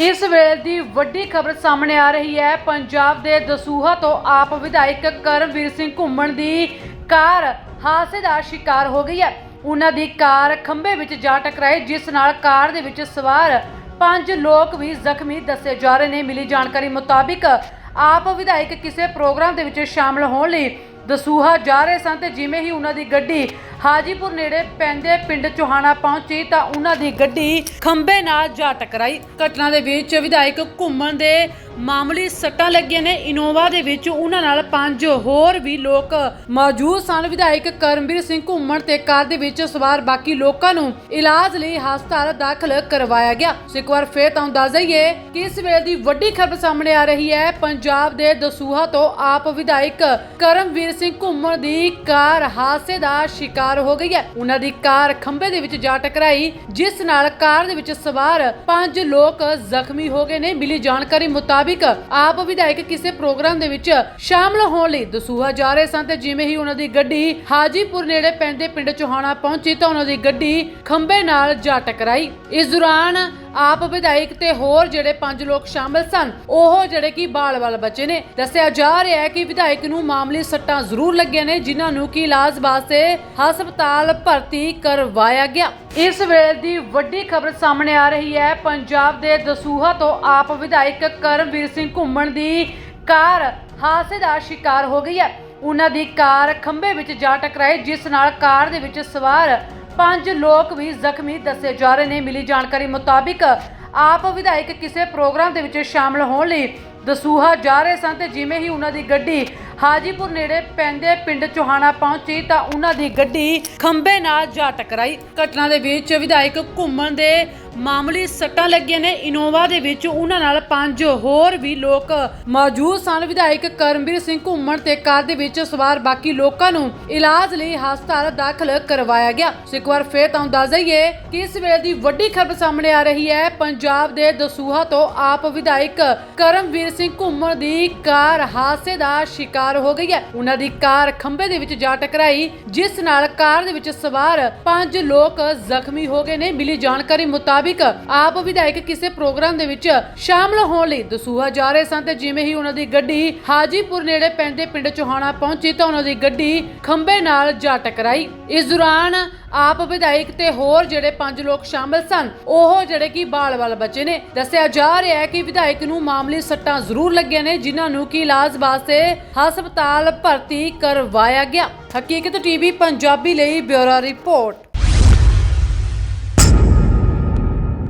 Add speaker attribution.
Speaker 1: ਇਸ ਵੇਲੇ ਦੀ ਵੱਡੀ ਖਬਰ ਸਾਹਮਣੇ ਆ ਰਹੀ ਹੈ। ਪੰਜਾਬ ਦੇ ਦਸੂਹਾ ਤੋਂ ਆਪ ਵਿਧਾਇਕ ਕਰਮਵੀਰ ਸਿੰਘ ਘੁੰਮਣ ਦੀ ਕਾਰ ਹਾਦਸੇ ਦਾ ਸ਼ਿਕਾਰ ਹੋ ਗਈ ਹੈ। ਉਹਨਾਂ ਦੀ ਕਾਰ ਖੰਭੇ ਵਿੱਚ ਜਾ ਟਕਰਾਈ, ਜਿਸ ਨਾਲ ਕਾਰ ਦੇ ਵਿੱਚ ਸਵਾਰ ਪੰਜ ਲੋਕ ਵੀ ਜ਼ਖਮੀ ਦੱਸੇ ਜਾ ਰਹੇ ਨੇ। ਮਿਲੀ ਜਾਣਕਾਰੀ ਮੁਤਾਬਿਕ ਆਪ ਵਿਧਾਇਕ ਕਿਸੇ ਪ੍ਰੋਗਰਾਮ ਦੇ ਵਿੱਚ ਸ਼ਾਮਲ ਹੋਣ ਲਈ ਦਸੂਹਾ ਜਾ ਰਹੇ ਸਨ ਤੇ ਜਿਵੇਂ ਹੀ ਉਹਨਾਂ ਦੀ ਗੱਡੀ ਹਾਜੀਪੁਰ ਨੇੜੇ ਪੈਂਦੇ ਪਿੰਡ ਚੋਹਾਣਾ ਪਹੁੰਚੀ ਤਾਂ ਉਹਨਾਂ ਦੀ ਗੱਡੀ ਖੰਭੇ ਨਾਲ ਜਾ ਟਕਰਾਈ। ਘਟਨਾ ਦੇ ਵਿੱਚ ਵਿਧਾਇਕ ਘੁੰਮਣ ਦੇ ਮਾਮੂਲੀ ਸੱਟਾਂ ਲੱਗੀਆਂ ਨੇ। ਇਨੋਵਾ ਦੇ ਵਿੱਚ ਉਹਨਾਂ ਨਾਲ ਪੰਜ ਹੋਰ ਵੀ ਲੋਕ ਮੌਜੂਦ ਸਨ। ਵਿਧਾਇਕ ਕਰਮਵੀਰ ਸਿੰਘ ਘੁੰਮਣ ਤੇ ਕਾਰ ਦੇ ਵਿੱਚ ਸਵਾਰ ਬਾਕੀ ਲੋਕਾਂ ਨੂੰ ਇਲਾਜ ਲਈ ਹਸਪਤਾਲ ਦਾਖਲ ਕਰਵਾਇਆ ਗਿਆ। ਇੱਕ ਵਾਰ ਫੇਰ ਤੁਹਾਨੂੰ ਦੱਸ ਦਈਏ ਕਿ ਇਸ ਵੇਲੇ ਦੀ ਵੱਡੀ ਖਬਰ ਸਾਹਮਣੇ ਆ ਰਹੀ ਹੈ। ਪੰਜਾਬ ਦੇ ਦਸੂਹਾ ਤੋਂ ਆਪ ਵਿਧਾਇਕ ਕਰਮਵੀਰ ਸਿੰਘ ਘੁੰਮਣ ਦੀ ਕਾਰ ਹਾਦਸੇ ਦਾ ਸ਼ਿਕਾਰ ਹੋ ਗਈ ਹੈ। ਉਹਨਾਂ ਦੀ ਕਾਰ ਖੰਭੇ ਦੇ ਵਿੱਚ ਜਾ ਟਕਰਾਈ, ਜਿਸ ਨਾਲ ਕਾਰ ਦੇ ਵਿੱਚ ਸਵਾਰ ਪੰਜ ਲੋਕ ਜ਼ਖਮੀ ਹੋ ਗਏ ਨੇ। ਮਿਲੀ ਜਾਣਕਾਰੀ ਮੁਤਾਬਿਕ ਆਪ ਵਿਧਾਇਕ ਕਿਸੇ ਪ੍ਰੋਗਰਾਮ ਦੇ ਵਿੱਚ ਸ਼ਾਮਲ ਹੋਣ ਲਈ ਦਸੂਹਾ ਜਾ ਰਹੇ ਸਨ ਤੇ ਜਿਵੇਂ ਹੀ ਉਹਨਾਂ ਦੀ ਗੱਡੀ ਹਾਜੀਪੁਰ ਨੇੜੇ ਪੈਂਦੇ ਪਿੰਡ ਚੋਹਾਣਾ ਪਹੁੰਚੀ ਤਾਂ ਉਹਨਾਂ ਦੀ ਗੱਡੀ ਖੰਭੇ ਨਾਲ ਜਾ ਟਕਰਾਈ। ਇਸ ਦੌਰਾਨ ਆਪ ਵਿਧਾਇਕ ਤੇ ਹੋਰ ਜਿਹੜੇ ਪੰਜ ਲੋਕ ਸ਼ਾਮਲ ਸਨ, ਉਹ ਜਿਹੜੇ ਕਿ ਬਾਲ-ਬਾਲ ਬੱਚੇ ਨੇ। ਦੱਸਿਆ ਜਾ ਰਿਹਾ ਹੈ ਕਿ ਵਿਧਾਇਕ ਨੂੰ ਮਾਮੂਲੀ ਸੱਟਾਂ ਜ਼ਰੂਰ ਲੱਗੀਆਂ ਨੇ, ਜਿਨ੍ਹਾਂ ਨੂੰ ਕਿ ਇਲਾਜ ਵਾਸਤੇ ਹਸਪਤਾਲ ਭਰਤੀ ਕਰਵਾਇਆ ਗਿਆ। ਇਸ ਵੇਲੇ ਦੀ ਵੱਡੀ ਖਬਰ ਸਾਹਮਣੇ ਆ ਰਹੀ ਹੈ। ਪੰਜਾਬ ਦੇ ਦਸੂਹਾ ਤੋਂ ਆਪ ਵਿਧਾਇਕ ਕਰਮਵੀਰ ਸਿੰਘ ਘੁੰਮਣ ਦੀ ਕਾਰ ਹਾਦਸੇ ਦਾ ਸ਼ਿਕਾਰ ਹੋ ਗਈ ਹੈ। ਉਹਨਾਂ ਦੀ ਕਾਰ ਖੰਭੇ ਵਿੱਚ ਜਾ ਟਕਰਾਈ, ਜਿਸ ਨਾਲ ਕਾਰ ਦੇ ਵਿੱਚ ਸਵਾਰ ਪੰਜ ਲੋਕ ਵੀ ਜ਼ਖਮੀ ਦੱਸੇ ਜਾ ਰਹੇ ਨੇ। ਮਿਲੀ ਜਾਣਕਾਰੀ ਮੁਤਾਬਿਕ ਆਪ ਵਿਧਾਇਕ ਕਿਸੇ ਪ੍ਰੋਗਰਾਮ ਦੇ ਵਿੱਚ ਸ਼ਾਮਲ ਹੋਣ ਲਈ ਦਸੂਹਾ ਜਾ ਰਹੇ ਸਨ ਤੇ ਜਿਵੇਂ ਹੀ ਉਹਨਾਂ ਦੀ ਗੱਡੀ ਹਾਜੀਪੁਰ ਨੇੜੇ ਪੈਂਦੇ ਪਿੰਡ ਚੋਹਾਣਾ ਪਹੁੰਚੀ ਤਾਂ ਉਹਨਾਂ ਦੀ ਗੱਡੀ ਖੰਭੇ ਨਾਲ ਜਾ ਟਕਰਾਈ। ਘਟਨਾ ਦੇ ਵਿੱਚ ਵਿਧਾਇਕ ਘੁੰਮਣ ਦੇ ਮਾਮੂਲੀ ਸੱਟਾਂ ਲੱਗੀਆਂ ਨੇ। ਇਨੋਵਾ ਦੇ ਵਿੱਚ ਉਹਨਾਂ ਨਾਲ ਪੰਜ ਹੋਰ ਵੀ ਲੋਕ ਮੌਜੂਦ ਸਨ। ਵਿਧਾਇਕ ਕਰਮਵੀਰ ਸਿੰਘ ਘੁੰਮਣ ਤੇ ਕਾਰ ਦੇ ਵਿੱਚ ਸਵਾਰ ਬਾਕੀ ਲੋਕਾਂ ਨੂੰ ਇਲਾਜ ਲਈ ਹਸਪਤਾਲ ਦਾਖਲ ਕਰਵਾਇਆ ਗਿਆ। ਇੱਕ ਵਾਰ ਫੇਰ ਤੁਹਾਨੂੰ ਦੱਸ ਦਈਏ ਕਿ ਇਸ ਵੇਲੇ ਦੀ ਵੱਡੀ ਖਬਰ ਸਾਹਮਣੇ ਆ ਰਹੀ ਹੈ। ਪੰਜਾਬ ਦੇ ਦਸੂਹਾ ਤੋਂ ਆਪ ਵਿਧਾਇਕ ਕਰਮਵੀਰ ਸਿੰਘ ਘੁੰਮਣ ਦੀ ਕਾਰ ਹਾਦਸੇ ਦਾ ਸ਼ਿਕਾਰ ਹੋ ਗਈ ਹੈ। ਉਹਨਾਂ ਦੀ ਕਾਰ ਖੰਭੇ ਦੇ ਵਿੱਚ ਜਾ ਟਕਰਾਈ, ਜਿਸ ਨਾਲ ਕਾਰ ਦੇ ਵਿੱਚ ਸਵਾਰ ਪੰਜ ਲੋਕ ਜ਼ਖਮੀ ਹੋ ਗਏ ਨੇ। ਮਿਲੀ ਜਾਣਕਾਰੀ ਮੁਤਾਬਿਕ ਆਪ ਵਿਧਾਇਕ ਕਿਸੇ ਪ੍ਰੋਗਰਾਮ ਦੇ ਵਿੱਚ ਸ਼ਾਮਲ ਹੋਣ ਲਈ ਦਸੂਹਾ ਜਾ ਰਹੇ ਸਨ ਤੇ ਜਿਵੇਂ ਹੀ ਉਹਨਾਂ ਦੀ ਗੱਡੀ ਹਾਜੀਪੁਰ ਨੇੜੇ ਪੈਂਦੇ ਪਿੰਡ ਚੋਹਾਣਾ ਪਹੁੰਚੀ ਤਾਂ ਉਹਨਾਂ ਦੀ ਗੱਡੀ ਖੰਭੇ ਨਾਲ ਜਾ ਟਕਰਾਈ। ਇਸ ਦੌਰਾਨ ਆਪ ਵਿਧਾਇਕ ਤੇ ਹੋਰ ਜਿਹੜੇ ਪੰਜ ਲੋਕ ਸ਼ਾਮਲ ਸਨ, ਉਹ ਜਿਹੜੇ ਕਿ ਬਾਲ-ਬਾਲ ਬਚੇ ਨੇ, ਦੱਸਿਆ ਜਾ ਰਿਹਾ ਹੈ ਕਿ ਵਿਧਾਇਕ ਨੂੰ ਮਾਮਲੇ ਸੱਟਾਂ ਜ਼ਰੂਰ ਲੱਗੀਆਂ ਨੇ, ਜਿਨ੍ਹਾਂ ਨੂੰ ਕਿ ਇਲਾਜ ਵਾਸਤੇ ਹਸਪਤਾਲ ਭਰਤੀ ਕਰਵਾਇਆ ਗਿਆ। ਹਕੀਕਤ ਟੀਵੀ ਪੰਜਾਬੀ ਲਈ ਬਿਊਰੋ ਰਿਪੋਰਟ।